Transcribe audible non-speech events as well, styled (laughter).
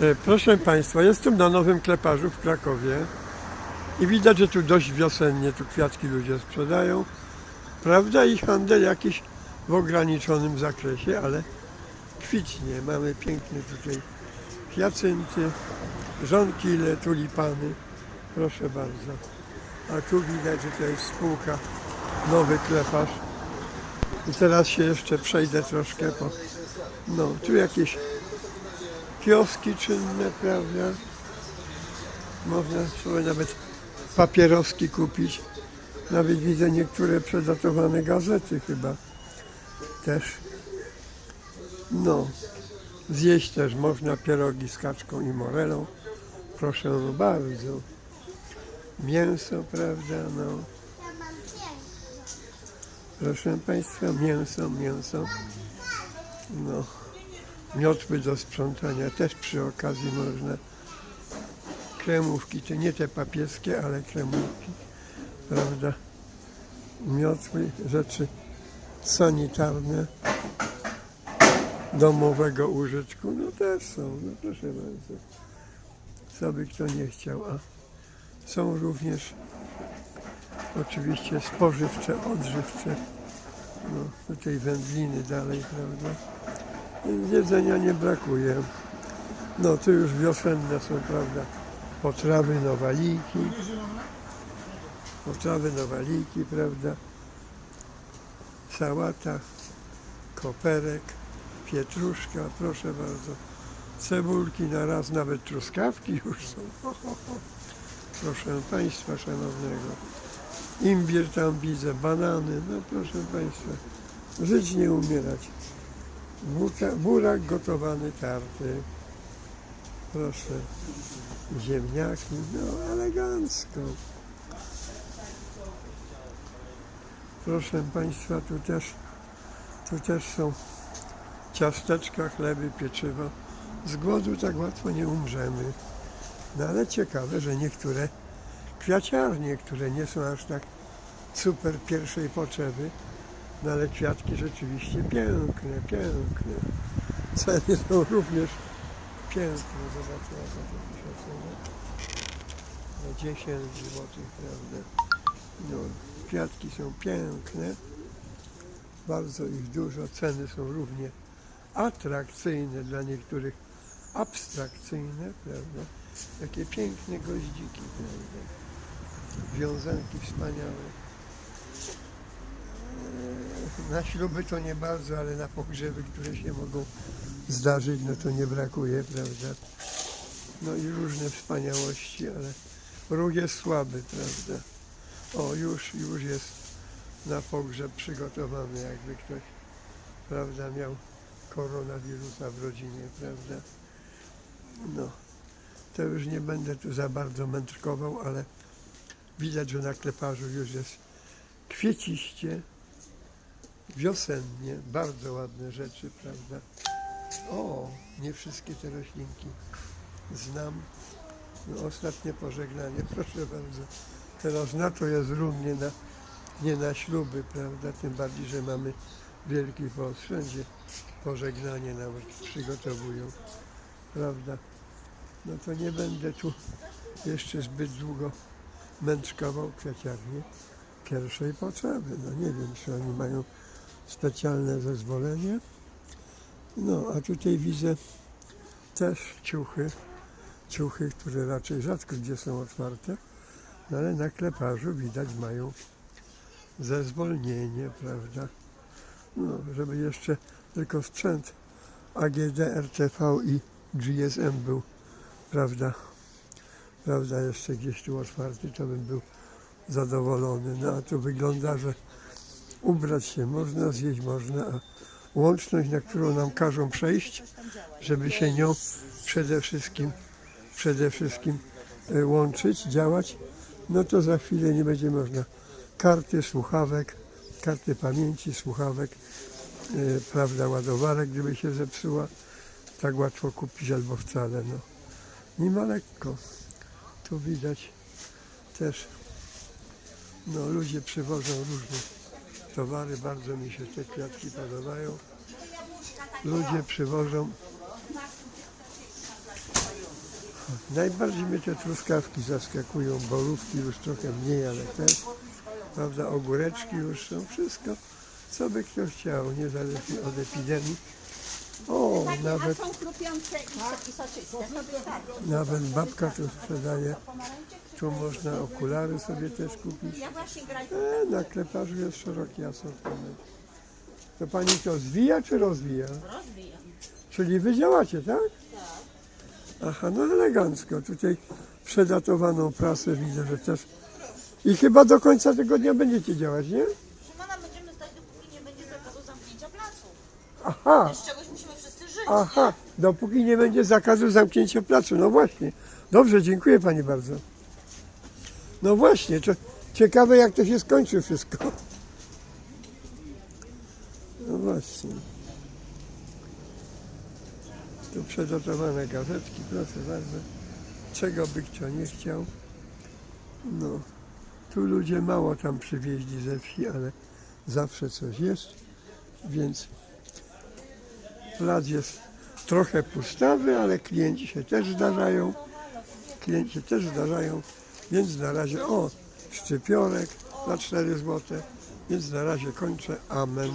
E, Proszę Państwa, jestem na Nowym Kleparzu w Krakowie i widać, że tu dość wiosennie, tu kwiatki ludzie sprzedają. Prawda i handel jakiś w ograniczonym zakresie, ale kwitnie. Mamy piękne tutaj hiacynty, żonkile, tulipany. Proszę bardzo. A tu widać, że to jest spółka Nowy Kleparz. I teraz się jeszcze przejdę troszkę po... No, tu jakieś kioski czynne, prawda? Można sobie nawet papieroski kupić. Nawet widzę niektóre przedatowane gazety chyba też. No, zjeść też można pierogi z kaczką i morelą. Proszę bardzo. Mięso, prawda? No. Proszę Państwa, mięso, mięso. No. Miotły do sprzątania też przy okazji można. Kremówki, to nie te papieskie, ale kremówki, prawda? Miotły, rzeczy sanitarne domowego użytku, no też są, no proszę bardzo. Co by kto nie chciał, a są również oczywiście spożywcze, odżywcze, no tutaj wędliny dalej, prawda? Jedzenia nie brakuje. No tu już wiosenne są, prawda, potrawy nowaliki, potrawy nowaliki, prawda, sałata, koperek, pietruszka, proszę bardzo, cebulki na raz, nawet truskawki już są. (laughs) Proszę Państwa Szanownego. Imbir tam widzę, banany, no proszę Państwa, żyć nie umierać. Buka, burak gotowany tarty. Proszę. Ziemniaki, no elegancko. Proszę Państwa, tu też, tu też są ciasteczka, chleby, pieczywo. Z głodu tak łatwo nie umrzemy. No ale ciekawe, że niektóre kwiaciarnie, które nie są aż tak super pierwszej potrzeby, no ale kwiatki rzeczywiście piękne, piękne. Ceny są również piękne. Zobaczcie, jaka to dzisiaj. Na 10 zł, prawda? No, kwiatki są piękne. Bardzo ich dużo. Ceny są równie atrakcyjne dla niektórych, abstrakcyjne, prawda? Jakie piękne goździki, prawda? Wiązanki wspaniałe. Na śluby to nie bardzo, ale na pogrzeby, które się mogą zdarzyć, no to nie brakuje, prawda? No i różne wspaniałości, ale róg jest słaby, prawda? O, już, już jest na pogrzeb przygotowany, jakby ktoś, prawda, miał koronawirusa w rodzinie, prawda? No, to już nie będę tu za bardzo mędrkował, ale widać, że na kleparzu już jest kwieciście, wiosennie, bardzo ładne rzeczy, prawda? O, nie wszystkie te roślinki znam. No, ostatnie pożegnanie, (laughs) proszę bardzo. Teraz na to jest rum, nie na, nie na śluby, prawda? Tym bardziej, że mamy Wielki Post. Wszędzie pożegnanie nawet przygotowują, prawda? No to nie będę tu jeszcze zbyt długo męczkował kwiaciarnię pierwszej potrzeby. No nie wiem, czy oni mają specjalne zezwolenie. No, a tutaj widzę też ciuchy, ciuchy, które raczej rzadko gdzie są otwarte, no ale na kleparzu widać mają zezwolnienie, prawda? No, żeby jeszcze tylko sprzęt AGD, RTV i GSM był, prawda? Prawda, jeszcze gdzieś tu otwarty, to bym był zadowolony. No a tu wygląda, że ubrać się można, zjeść można, a łączność, na którą nam każą przejść, żeby się nią przede wszystkim, przede wszystkim e, łączyć, działać, no to za chwilę nie będzie można karty, słuchawek, karty pamięci, słuchawek, e, prawda, ładowarek, gdyby się zepsuła, tak łatwo kupić albo wcale, no. Nie ma lekko. Tu widać też, no ludzie przywożą różne towary, bardzo mi się te kwiatki podobają. Ludzie przywożą Najbardziej mnie te truskawki zaskakują, borówki już trochę mniej, ale też, prawda, ogóreczki już są, wszystko, co by kto chciał, niezależnie od epidemii. O, nawet, a są chrupiące i, so, i soczyste, to wystarczy. nawet babka tu sprzedaje, tu można okulary sobie też kupić. Ja właśnie grać E, na kleparzu jest szeroki asortyment. To pani to zwija czy rozwija? rozwijam. Czyli wy działacie, tak? Aha, no elegancko. Tutaj przedatowaną prasę widzę, że też. I chyba do końca tego dnia będziecie działać, nie? Szymona będziemy stać, dopóki nie będzie zakazu zamknięcia placu. Aha, Z żyć. Aha. Dopóki nie będzie zakazu zamknięcia placu. No właśnie. Dobrze, dziękuję pani bardzo. No właśnie, ciekawe jak to się skończy wszystko. No właśnie. Tu przedotowane gazetki, proszę bardzo. Czego by kto nie chciał. No, tu ludzie mało tam przywieźli ze wsi, ale zawsze coś jest, więc plac jest trochę pustawy, ale klienci się też zdarzają. Klienci się też zdarzają, więc na razie, o, szczypiorek za 4 zł, więc na razie kończę. Amen.